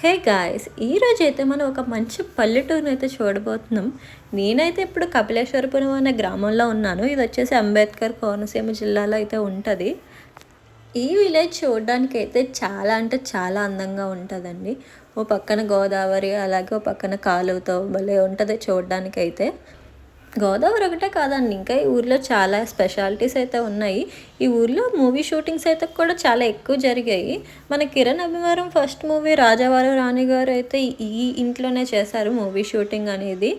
Hey guys ఈరోజు అయితే మనం ఒక మంచి పల్లెటూరుని అయితే చూడబోతున్నాం. నేనైతే ఇప్పుడు కపిలేశ్వరపురం అనే గ్రామంలో ఉన్నాను. ఇది వచ్చేసి అంబేద్కర్ కోనసీమ జిల్లాలో అయితే ఉంటుంది. ఈ విలేజ్ చూడడానికి అయితే చాలా అంటే చాలా అందంగా ఉంటుందండి. ఓ పక్కన గోదావరి అలాగే ఓ పక్కన కాలువతో భలే ఉంటుంది చూడడానికి అయితే గోదావరి ఒకటే కాదండి. ఇంకా ఈ ఊర్లో చాలా స్పెషాలిటీస్ అయితే ఉన్నాయి. ఈ ఊర్లో మూవీ షూటింగ్స్ అయితే కూడా చాలా ఎక్కువ జరిగాయి. మన కిరణ్ అభిమారం ఫస్ట్ మూవీ రాజావారు రాణి గారు అయితే ఈ ఇంట్లోనే చేశారు మూవీ షూటింగ్ అనేది.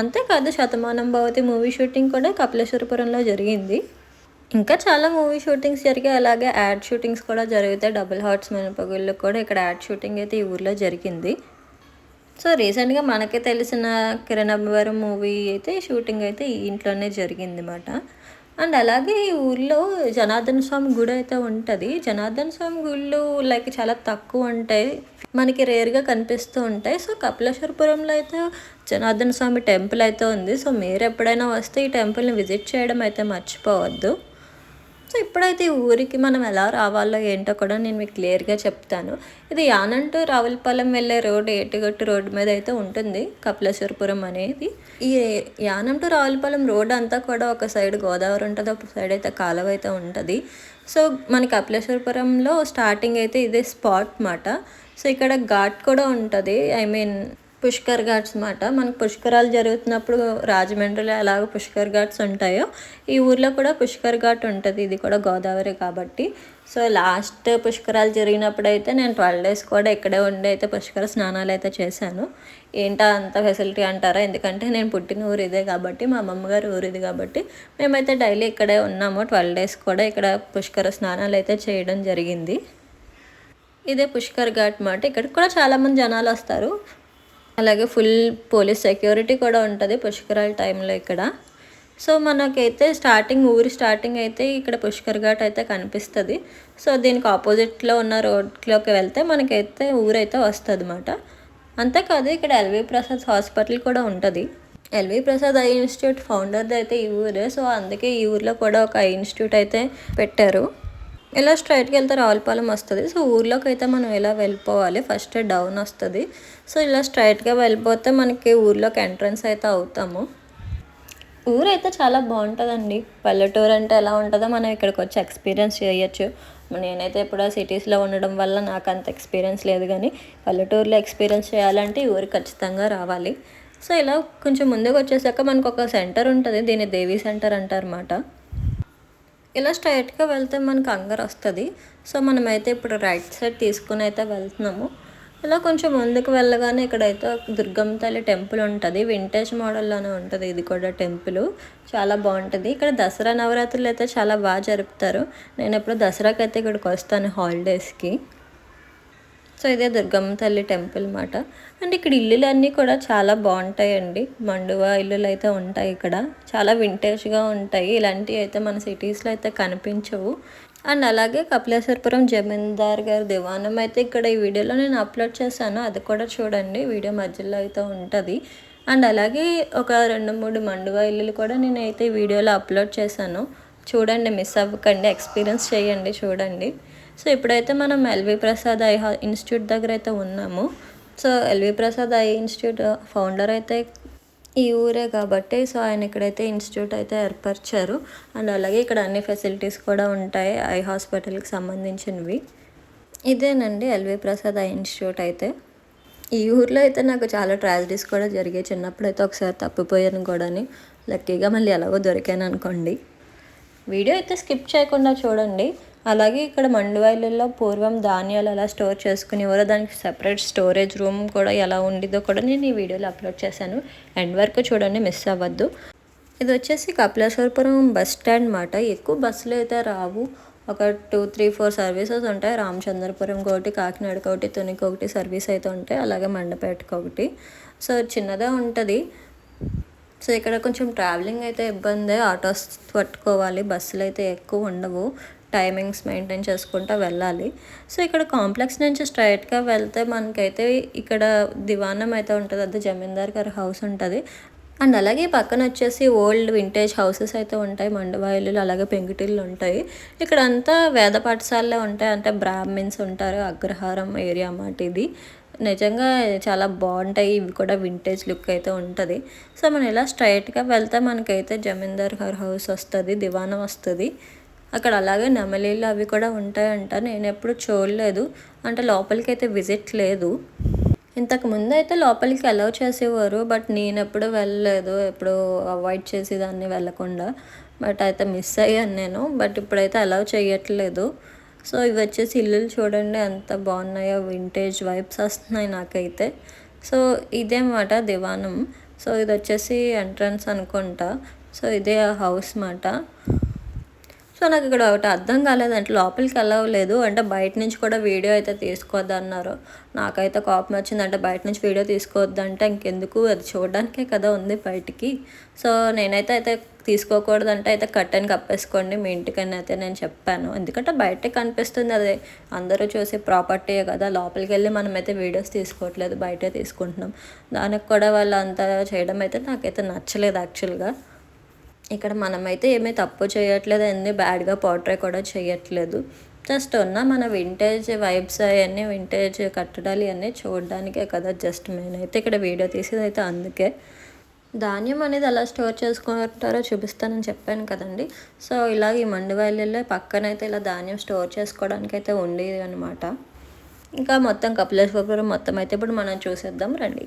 అంతేకాదు శతమానం భవతి మూవీ షూటింగ్ కూడా కపిలేశ్వరపురంలో జరిగింది. ఇంకా చాలా మూవీ షూటింగ్స్ జరిగాయి. అలాగే యాడ్ షూటింగ్స్ కూడా జరుగుతాయి డబుల్ హార్ట్స్ మినపగుళ్ళు కూడా ఇక్కడ యాడ్ షూటింగ్ అయితే ఈ ఊర్లో జరిగింది. సో రీసెంట్గా మనకే తెలిసిన కిరణ్ అభివారం మూవీ అయితే షూటింగ్ అయితే ఈ ఇంట్లోనే జరిగింది అనమాట అండ్ అలాగే ఈ ఊళ్ళో జనార్దన స్వామి గుడి అయితే ఉంటుంది. జనార్దన స్వామి గుళ్ళు లైక్ చాలా తక్కువ ఉంటాయి. మనకి రేర్గా కనిపిస్తూ ఉంటాయి. సో కపిలేశ్వరపురంలో అయితే జనార్దన స్వామి టెంపుల్ అయితే ఉంది. సో మీరు ఎప్పుడైనా వస్తే ఈ టెంపుల్ని విజిట్ చేయడం అయితే మర్చిపోవద్దు. సో ఇప్పుడైతే ఊరికి మనం ఎలా రావాలో ఏంటో కూడా నేను మీకు క్లియర్గా చెప్తాను. ఇది యానంటూ రావులపాలెం వెళ్ళే రోడ్ ఏటుగట్టు రోడ్డు మీద అయితే ఉంటుంది కపిలేశ్వరపురం అనేది. ఈ యానం టు రావులపాలెం రోడ్ అంతా కూడా ఒక సైడ్ గోదావరి ఉంటుంది ఒక సైడ్ అయితే కాలువ అయితే ఉంటుంది. సో మన కపిలేశ్వరపురంలో స్టార్టింగ్ అయితే ఇదే స్పాట్ మాట. సో ఇక్కడ ఘాట్ కూడా ఉంటుంది ఐ మీన్ పుష్కర్ ఘాట్స్ అనమాట మనకు పుష్కరాలు జరుగుతున్నప్పుడు రాజమండ్రిలో ఎలాగో పుష్కర్ ఘాట్స్ ఉంటాయో ఈ ఊర్లో కూడా పుష్కర్ ఘాట్ ఉంటుంది. ఇది కూడా గోదావరి కాబట్టి. సో లాస్ట్ పుష్కరాలు జరిగినప్పుడు అయితే నేను ట్వెల్వ్ డేస్ కూడా ఇక్కడే ఉండి అయితే పుష్కర స్నానాలు అయితే చేశాను. ఏంటా అంత ఫెసిలిటీ అంటారా? ఎందుకంటే నేను పుట్టిన ఊరు ఇదే కాబట్టి మా అమ్మమ్మగారు ఊరు ఇది కాబట్టి మేమైతే డైలీ ఇక్కడే ఉన్నాము. ట్వెల్వ్ డేస్ కూడా ఇక్కడ పుష్కర స్నానాలు అయితే చేయడం జరిగింది. ఇదే పుష్కర్ ఘాట్ మాట ఇక్కడికి కూడా చాలామంది జనాలు వస్తారు. అలాగే ఫుల్ పోలీస్ సెక్యూరిటీ కూడా ఉంటుంది పుష్కరాల టైంలో ఇక్కడ. సో మనకైతే స్టార్టింగ్ ఊరి స్టార్టింగ్ అయితే ఇక్కడ పుష్కర్ ఘాట్ అయితే కనిపిస్తుంది. సో దీనికి ఆపోజిట్లో ఉన్న రోడ్లోకి వెళ్తే మనకైతే ఊరైతే వస్తుంది అనమాట అంతేకాదు ఇక్కడ ఎల్వి ప్రసాద్ హాస్పిటల్ కూడా ఉంటుంది. ఎల్వి ప్రసాద్ ఐ ఇన్స్టిట్యూట్ ఫౌండర్ది అయితే ఈ ఊరే. సో అందుకే ఈ ఊర్లో కూడా ఒక ఐ ఇన్స్టిట్యూట్ అయితే పెట్టారు. ఇలా స్ట్రైట్కి వెళ్తే రావులపాలెం వస్తుంది. సో ఊర్లోకి అయితే మనం ఇలా వెళ్ళిపోవాలి? ఫస్ట్ డౌన్ వస్తుంది. సో ఇలా స్ట్రైట్గా వెళ్ళిపోతే మనకి ఊర్లోకి ఎంట్రన్స్ అయితే అవుతాము. ఊరు అయితే చాలా బాగుంటుందండి. పల్లెటూరు అంటే ఎలా ఉంటుందో మనం ఇక్కడికి వచ్చి ఎక్స్పీరియన్స్ చేయొచ్చు. నేనైతే ఇప్పుడు సిటీస్లో ఉండడం వల్ల నాకు అంత ఎక్స్పీరియన్స్ లేదు కానీ పల్లెటూరులో ఎక్స్పీరియన్స్ చేయాలంటే ఈ ఊరు ఖచ్చితంగా రావాలి. సో ఇలా కొంచెం ముందుకు వచ్చేసాక మనకు ఒక సెంటర్ ఉంటుంది. దీన్ని దేవి సెంటర్ అంటారన్నమాట ఇలా స్ట్రైట్గా వెళ్తే మనకు అంగర్ వస్తుంది. సో మనమైతే ఇప్పుడు రైట్ సైడ్ తీసుకుని అయితే వెళ్తున్నాము. ఇలా కొంచెం ముందుకు వెళ్ళగానే ఇక్కడైతే దుర్గమ్మ తల్లి టెంపుల్ ఉంటుంది. వింటేజ్ మోడల్లోనే ఉంటుంది. ఇది కూడా టెంపుల్. చాలా బాగుంటుంది. ఇక్కడ దసరా నవరాత్రులు అయితే చాలా బాగా జరుపుతారు. నేను ఎప్పుడు దసరాకి అయితే ఇక్కడికి వస్తాను హాలిడేస్కి. సో ఇదే దుర్గమ్మ తల్లి టెంపుల్ మాట. అండ్ ఇక్కడ ఇల్లులన్నీ కూడా చాలా బాగుంటాయండి. మండువా ఇల్లులు అయితే ఉంటాయి ఇక్కడ. చాలా వింటేజ్గా ఉంటాయి. ఇలాంటివి అయితే మన సిటీస్లో అయితే కనిపించవు. అండ్ అలాగే కపిలేశ్వరపురం జమీందార్ గారి దివానం అయితే ఇక్కడ ఈ వీడియోలో నేను అప్లోడ్ చేశాను. అది కూడా చూడండి. వీడియో మధ్యలో అయితే ఉంటుంది. అండ్ అలాగే ఒక రెండు మూడు మండువా ఇల్లులు కూడా నేను అయితే ఈ వీడియోలో అప్లోడ్ చేశాను. చూడండి మిస్ అవ్వకండి. ఎక్స్పీరియన్స్ చేయండి చూడండి. సో ఇప్పుడైతే మనం ఎల్వి ప్రసాద్ ఐ ఇన్స్టిట్యూట్ దగ్గర అయితే ఉన్నాము. So LV Prasad eye institute founder అయితే ఈ ఊరే కాబట్టి సో ఆయన ఇక్కడైతే ఇన్స్టిట్యూట్ అయితే ఏర్పరిచారు. అండ్ అలాగే ఇక్కడ అన్ని ఫెసిలిటీస్ కూడా ఉంటాయి ఐ హాస్పిటల్కి సంబంధించినవి. ఇదేనండి ఎల్వి ప్రసాద్ ఐ ఇన్స్టిట్యూట్ అయితే. ఈ ఊర్లో అయితే నాకు చాలా ట్రాజడీస్ కూడా జరిగాయి. చిన్నప్పుడు అయితే ఒకసారి తప్పిపోయాను కూడాని. లక్కీగా మళ్ళీ ఎలాగో దొరికాను అనుకోండి. వీడియో అయితే స్కిప్ చేయకుండా చూడండి. అలాగే ఇక్కడ మండువాయిలలో పూర్వం ధాన్యాలు ఎలా స్టోర్ చేసుకునేవారో. దానికి సెపరేట్ స్టోరేజ్ రూమ్ కూడా ఎలా ఉండిదో కూడా నేను ఈ వీడియోలో అప్లోడ్ చేశాను. ఎండ్ వరకు చూడండి మిస్ అవ్వద్దు. ఇది వచ్చేసి కపిలేశ్వరపురం బస్ స్టాండ్ మాట. ఎక్కువ బస్సులు అయితే రావు. ఒక టూ త్రీ ఫోర్ సర్వీసెస్ ఉంటాయి. రామచంద్రపురం ఒకటి కాకినాడకి ఒకటి తునికి ఒకటి సర్వీస్ అయితే ఉంటాయి. అలాగే మండపేటకి ఒకటి. సో చిన్నదే ఉంటుంది. సో ఇక్కడ కొంచెం ట్రావెలింగ్ అయితే ఇబ్బంది. ఆటోస్ పట్టుకోవాలి. బస్సులు అయితే ఎక్కువ ఉండవు. టైమింగ్స్ మెయింటైన్ చేసుకుంటూ వెళ్ళాలి. సో ఇక్కడ కాంప్లెక్స్ నుంచి స్ట్రైట్గా వెళ్తే మనకైతే ఇక్కడ దివానం అయితే ఉంటుంది అది జమీందార్ గారి హౌస్ ఉంటుంది. అండ్ అలాగే పక్కన వచ్చేసి ఓల్డ్ వింటేజ్ హౌసెస్ అయితే ఉంటాయి మండవాయిలు అలాగే పెంకుటిల్లు ఉంటాయి. ఇక్కడ అంతా వేద పాఠశాలలే ఉంటాయి అంటే బ్రాహ్మిన్స్ ఉంటారు అగ్రహారం ఏరియా అన్నమాట ఇది. నిజంగా చాలా బాగుంటాయి ఇవి కూడా వింటేజ్ లుక్ అయితే ఉంటుంది. సో మనం ఇలా స్ట్రైట్గా వెళ్తే మనకైతే జమీందార్ గారి హౌస్ వస్తుంది దివానం వస్తుంది. అక్కడ అలాగే నెమలీలు అవి కూడా ఉంటాయంట. నేను ఎప్పుడు చూడలేదు. అంటే లోపలికి అయితే విజిట్ లేదు. ఇంతకు ముందు అయితే లోపలికి అలౌ చేసేవారు బట్ నేను ఎప్పుడు వెళ్ళలేదు. ఎప్పుడు అవాయిడ్ చేసి దాన్ని వెళ్ళకుండా. బట్ అయితే మిస్ అయ్యాను నేను. బట్ ఇప్పుడైతే అలౌ చేయట్లేదు. సో ఇవి వచ్చేసి ఇల్లులు చూడండి. ఎంత బాగున్నాయో. వింటేజ్ వైబ్స్ వస్తున్నాయి నాకైతే. సో ఇదేమాట దివానం. సో ఇది వచ్చేసి ఎంట్రన్స్ అనుకుంటా. సో ఇదే హౌస్ మాట సో నాకు ఇక్కడ ఒకటి అర్థం కాలేదు అంటే లోపలికి వెళ్ళవలేదు. అంటే బయట నుంచి కూడా వీడియో అయితే తీసుకోవద్దు అన్నారు నాకైతే కోపం వచ్చింది అంటే బయట నుంచి వీడియో తీసుకోవద్దు అంటే ఇంకెందుకు? అది చూడడానికే కదా ఉంది బయటికి. సో నేనైతే అయితే తీసుకోకూడదు అంటే అయితే కట్టని కప్పేసుకోండి మీ ఇంటికని అయితే నేను చెప్పాను. ఎందుకంటే బయటే కనిపిస్తుంది అది. అందరూ చూసే ప్రాపర్టీయే కదా లోపలికి వెళ్ళి మనం అయితే వీడియోస్ తీసుకోవట్లేదు బయటే తీసుకుంటున్నాం. దానికి కూడా వాళ్ళు అంతా చేయడం అయితే నాకైతే నచ్చలేదు యాక్చువల్గా. ఇక్కడ మనమైతే ఏమీ తప్పు చేయట్లేదు అన్నీ బ్యాడ్గా పోర్ట్రే కూడా చేయట్లేదు. జస్ట్ ఉన్న మన వింటేజ్ వైబ్స్ అవన్నీ వింటేజ్ కట్టడాలు ఇవన్నీ చూడడానికే కదా జస్ట్ నేనైతే ఇక్కడ వీడియో తీసేది అయితే అందుకే. ధాన్యం అనేది ఎలా స్టోర్ చేసుకుంటారో చూపిస్తానని చెప్పాను కదండి. సో ఇలాగ ఈ మండువాయిల్లో పక్కనైతే ఇలా ధాన్యం స్టోర్ చేసుకోవడానికి అయితే ఉండేది అనమాట ఇంకా మొత్తం కపిలేశ్వరపురం మొత్తం అయితే ఇప్పుడు మనం చూసేద్దాం రండి.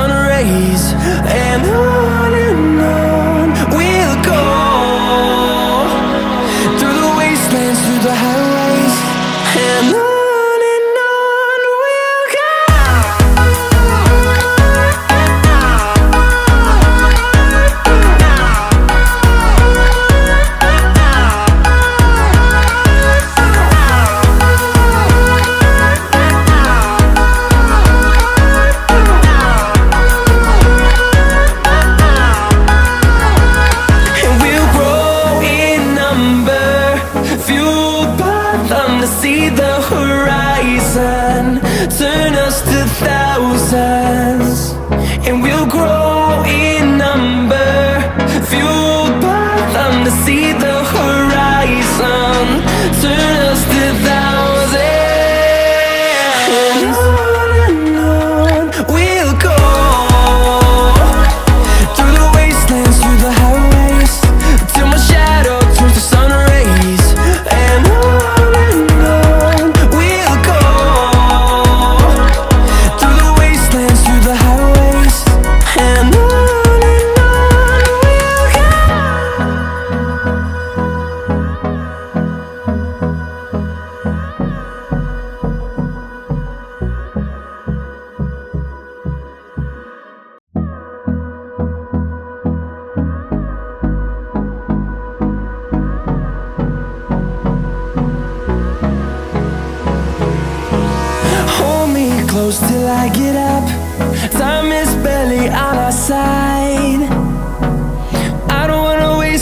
sun rays. And on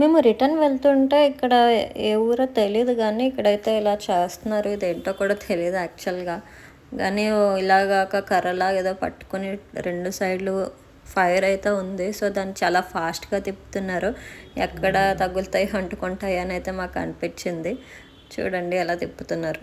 మేము రిటర్న్ వెళ్తుంటే ఇక్కడ ఏ ఊరో తెలియదు కానీ ఇక్కడైతే ఇలా చేస్తున్నారు. ఇది ఏంటో కూడా తెలియదు యాక్చువల్గా. కానీ ఇలాగాక కర్రలా ఏదో పట్టుకొని రెండు సైడ్లు ఫైర్ అయితే ఉంది. సో దాన్ని చాలా ఫాస్ట్గా తిప్పుతున్నారు. ఎక్కడ తగులుతాయి అంటుకుంటాయి అని అయితే మాకు అనిపించింది. చూడండి ఎలా తిప్పుతున్నారు.